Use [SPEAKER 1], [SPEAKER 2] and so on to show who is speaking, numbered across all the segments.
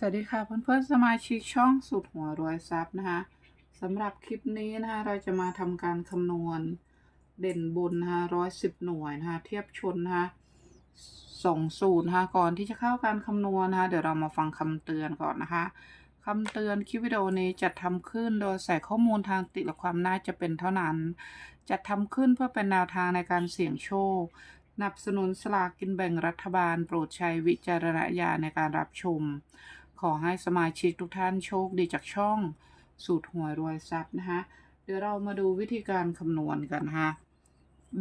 [SPEAKER 1] สวัสดีค่ะเพื่อนๆสมาชิกช่องสุดหัวรวยทรัพย์นะคะสำหรับคลิปนี้นะคะเราจะมาทำการคำนวณเด่นบนนะคะร้อยสิบหน่วยนะคะเทียบชนนะคะสองสูตรนะคะก่อนที่จะเข้าการคำนวณนะคะเดี๋ยวเรามาฟังคำเตือนก่อนนะคะคำเตือนคลิปวิดีโอนี้จัดทำขึ้นโดยใส่ข้อมูลทางติดและความน่าจะเป็นเท่านั้น จัดทำขึ้นเพื่อเป็นแนวทางในการเสี่ยงโชคสนับสนุนสลากกินแบ่งรัฐบาล โปรดใช้วิจารณญาณในการรับชม ขอให้สมาชิกทุกท่านโชคดีจากช่อง สูตรหวยรวยทรัพย์นะคะเดี๋ยวเรามาดูวิธีการคำนวณกันนะคะ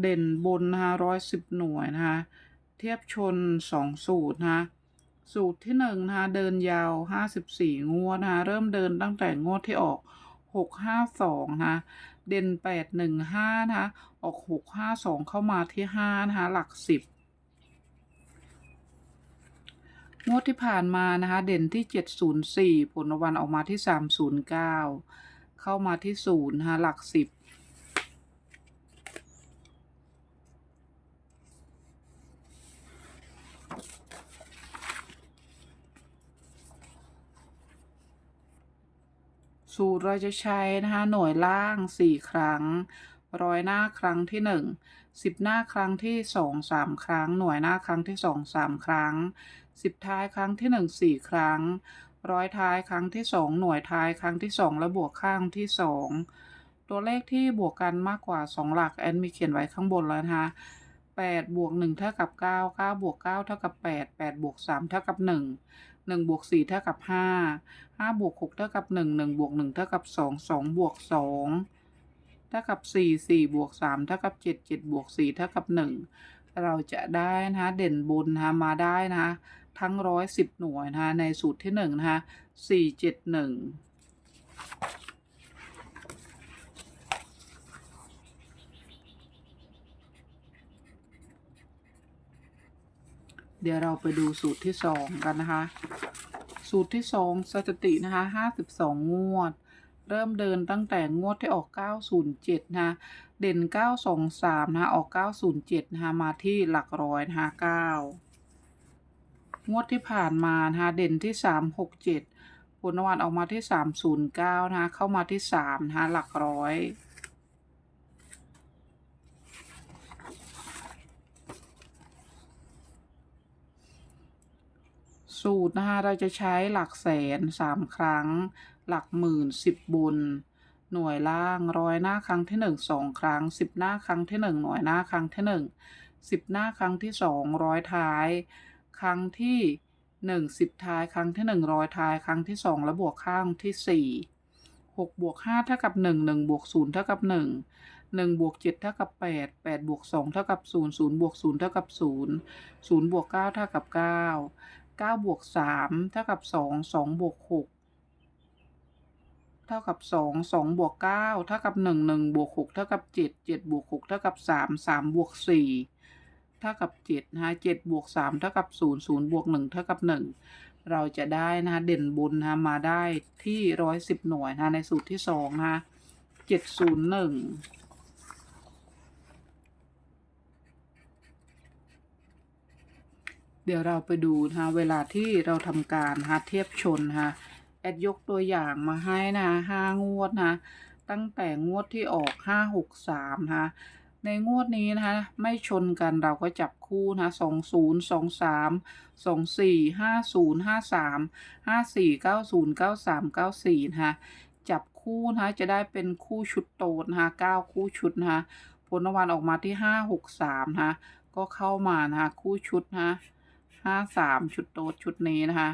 [SPEAKER 1] เด่นบนนะคะร้อยสิบหน่วยนะคะเทียบชนสองสูตรนะคะสูตรที่หนึ่งนะคะเดินยาวห้าสิบสี่งวดนะคะเริ่มเดินตั้งแต่งวดที่ออกหกห้าสองนะคะเด่นแปดหนึ่งห้านะคะออกหกห้าสองเข้ามาที่ห้านะคะหลักสิบ งวดที่ผ่านมานะคะ เด่นที่ 704 ผลรางวัลออกมาที่ 309 เข้ามาที่0นะคะหลัก10สูตรเราจะใช้นะคะหน่วยล่าง 4 ครั้ง ร้อยหน้าครั้งที่ 1 10 หน้าครั้งที่ 2 3 ครั้ง หน่วยหน้าครั้งที่ 2 3 ครั้ง 10ท้ายครั้งที่1 4ครั้ง ร้อยท้ายครั้งที่2หน่วยท้ายครั้งที่2และบวกข้างที่2ตัวเลขที่บวกกันมากกว่า 2 หลักแอนมีเขียนไว้ข้างบนแล้วนะคะ8บวก1เท่ากับ 9 9บวก9เท่ากับ 8 8บวก3เท่ากับ 1 1บวก4เท่ากับ 5 5บวก6เท่ากับ 1 1บวก1เท่ากับ 2 2บวก2เท่ากับ 4 4บวก3เท่ากับ 7 7บวก4เท่ากับ 1 เราจะได้นะคะเด่นบนนะคะมาได้นะคะ ทั้งร้อยสิบหน่วยนะคะในสูตรที่หนึ่งนะคะสี่เจ็ดหนึ่งเดี๋ยวเราไปดูสูตรที่สองกันนะคะ สูตรที่สองสถิตินะคะห้าสิบสองงวด เริ่มเดินตั้งแต่งวดที่ออก907นะคะเด่น923นะคะออก907นะคะมาที่หลักร้อยนะคะ9 งวดที่ผ่านมานะคะเด่นที่367ผลรางวัลออกมาที่309นะคะเข้ามาที่3นะคะหลักร้อยสูตรนะคะเราจะใช้หลักแสนสามครั้ง หลักหมื่นสิบบน หน่วยล่างร้อยหน้าครั้งที่หนึ่งสองครั้งสิบหน้าครั้งที่หนึ่งหน่วยหน้าครั้งที่หนึ่งสิบหน้าครั้งที่สองร้อยท้าย ครั้งที่หนึ่งสิบท้าย ครั้งที่หนึ่งร้อยท้าย ครั้งที่สองและบวกข้างที่สี่หกบวกห้าเท่ากับหนึ่งหนึ่งบวกศูนย์เท่ากับหนึ่งหนึ่งบวกเจ็ดเท่ากับแปดแปดบวกสองเท่ากับศูนย์ศูนย์บวกศูนย์เท่ากับศูนย์ศูนย์บวกเก้าเท่ากับเก้าเก้าบวกสามเท่ากับสองสองบวกหกเท่ากับสองสองบวกเก้าเท่ากับหนึ่งหนึ่งบวกหกเท่ากับเจ็ดเจ็ดบวกหกเท่ากับสามสามบวกสี่ เท่ากับเจ็ดนะคะเจ็ดบวกสามเท่ากับศูนย์ศูนย์บวกหนึ่งเท่ากับหนึ่งเราจะได้นะคะเด่นบนนะะมาได้ที่ร้อยสิบหน่วยนะะในสูตรที่สองนะคะเจ็ดศูนย์หนึ่งเดี๋ยวเราไปดูนะคะเวลาที่เราทำการนะเทียบชนนะคะแอดยกตัวอย่างมาให้นะห้างวดนะตั้งแต่งวดที่ออกห้าหกสามนะคะ ในงวดนี้นะคะ ไม่ชนกันเราก็จับคู่นะสองศูนย์สองสามสองสี่ห้าศูนย์ห้าสามห้าสี่เก้าศูนย์เก้าสามเก้าสี่นะคะจับคู่นะคะจะได้เป็นคู่ชุดโตดนะคะเก้าคู่ชุดนะคะผลรางวัลออกมาที่ห้าหกสามนะคะก็เข้ามานะคะคู่ชุดนะคะห้าสามชุดโตดชุดนี้นะคะ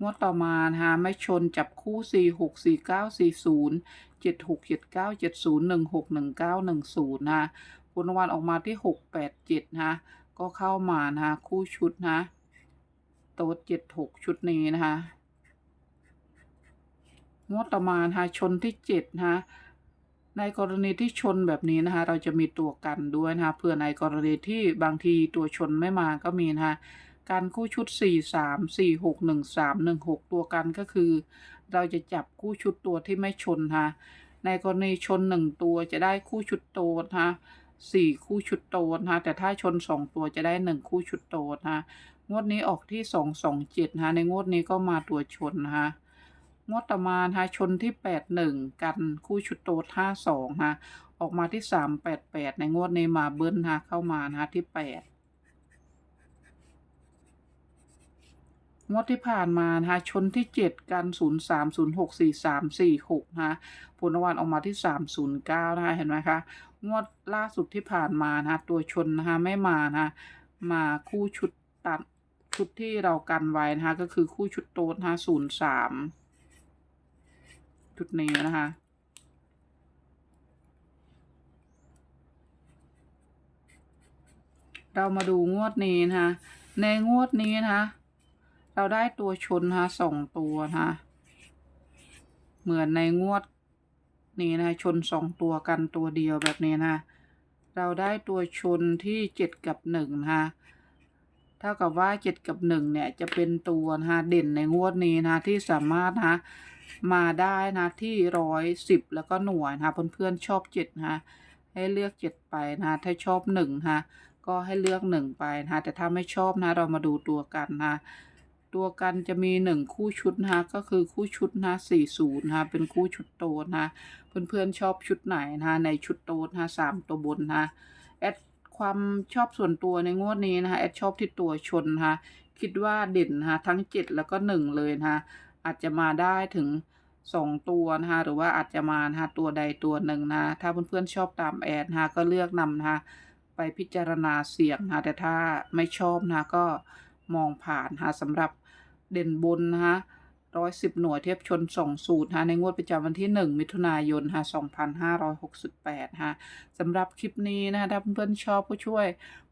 [SPEAKER 1] งวดต่อมานะคะไม่ชนจับคู่สี่หกสี่เก้าสี่ศูนย์เจ็ดหกเจ็ดเก้าเจ็ดศูนะผลรางวัลออกมาที่หกแปดเจ็ดนะก็เข้ามานะคะคู่ชุดนะโต๊ดเจ็ดหกชุดนี้นะคะงวดต่อมานะคะชนที่เจ็ดนะคะในกรณีที่ชนแบบนี้นะคะ เราจะมีตัวกันด้วยนะคะเพื่อในกรณีที่บางทีตัวชนไม่มาก็มีนะคะ การคู่ชุด 4 3 4 6 1 3 1 6 ตัวกันก็คือ เราจะจับคู่ชุดตัวที่ไม่ชนฮะในกรณีชน 1 ตัวจะได้คู่ชุดโตฮะสี่คู่ชุดโตนฮะแต่ถ้าชน 2 ตัวจะได้ 1 คู่ชุดโตนฮะงวดนี้ออกที่ 2 2 7ฮะในงวดนี้ก็มาตัวชนฮะงวดต่อมาฮะชนที่ 8 1 กันคู่ชุดโตท่า2ฮะออกมาที่ 3 8 8 ในงวดนี้มาเบิ้ลฮะเข้ามาฮะที่ 8 งวดที่ผ่านมานะคะชนที่เจ็ดกันศูนย์สามศูนย์หกสี่สามสี่หกนะคะผลรางวัลออกมาที่สามศูนย์เก้านะคะ เห็นไหมคะ งวดล่าสุดที่ผ่านมานะคะตัวชนนะคะไม่มานะคะมาคู่ชุดตัดชุดที่เรากันไว้นะคะ ก็คือคู่ชุดโต๊ดนะคะศูนย์สามชุดนี้นะคะเรามาดูงวดนี้นะคะในงวดนี้นะคะ เราได้ตัวชนนะสองตัวนะเหมือนในงวดนี้นะชนสองตัวกันตัวเดียวแบบนี้นะ เราได้ตัวชนที่เจ็ดกับหนึ่งนะเท่ากับว่าเจ็ดกับหนึ่งเนี่ยจะเป็นตัวนะเด่นในงวดนี้นะที่สามารถนะมาได้นะที่ร้อยสิบแล้วก็หน่วยนะคะเพื่อนๆชอบเจ็ดนะให้เลือกเจ็ดไปนะถ้าชอบหนึ่งนะก็ให้เลือกหนึ่งไปนะแต่ถ้าไม่ชอบนะเรามาดูตัวกันนะ ตัวกันจะมีหนึ่งคู่ชุดนะคะก็คือคู่ชุดนะสี่ศูนย์นะเป็นคู่ชุดโตนะเพื่อนๆชอบชุดไหนนะในชุดโตนะสามตัวบนนะแอดความชอบส่วนตัวในงวดนี้นะคะแอดชอบที่ตัวชนนะคะคิดว่าเด่นนะคะทั้งเจ็ดแล้วก็หนึ่งเลยนะคะอาจจะมาได้ถึงสองตัวนะคะหรือว่าอาจจะมานะคะตัวใดตัวหนึ่งนะถ้าเพื่อนๆชอบตามแอดนะคะก็เลือกนำนะคะไปพิจารณาเสี่ยงนะแต่ถ้าไม่ชอบนะก็มองผ่านนะสำหรับ เด่นบนนะคะร้อยสิบหน่วยเทียบชนสองสูตรนะในงวดประจำวันที่หนึ่งมิถุนายนค่ะสองพันห้าร้อยหกสิบแปดค่ะสำหรับคลิปนี้นะคะถ้าเพื่อนๆชอบก็ช่วย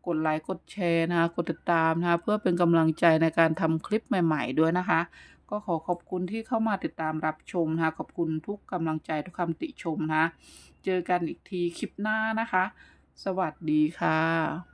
[SPEAKER 1] กดไลค์กดแชร์นะคะกดติดตามนะคะเพื่อเป็นกำลังใจในการทำคลิปใหม่ ๆ ด้วยนะคะ ก็ขอขอบคุณที่เข้ามาติดตามรับชมนะคะขอบคุณทุกกำลังใจทุกคำติชมนะคะเจอกันอีกทีคลิปหน้านะคะ สวัสดีค่ะ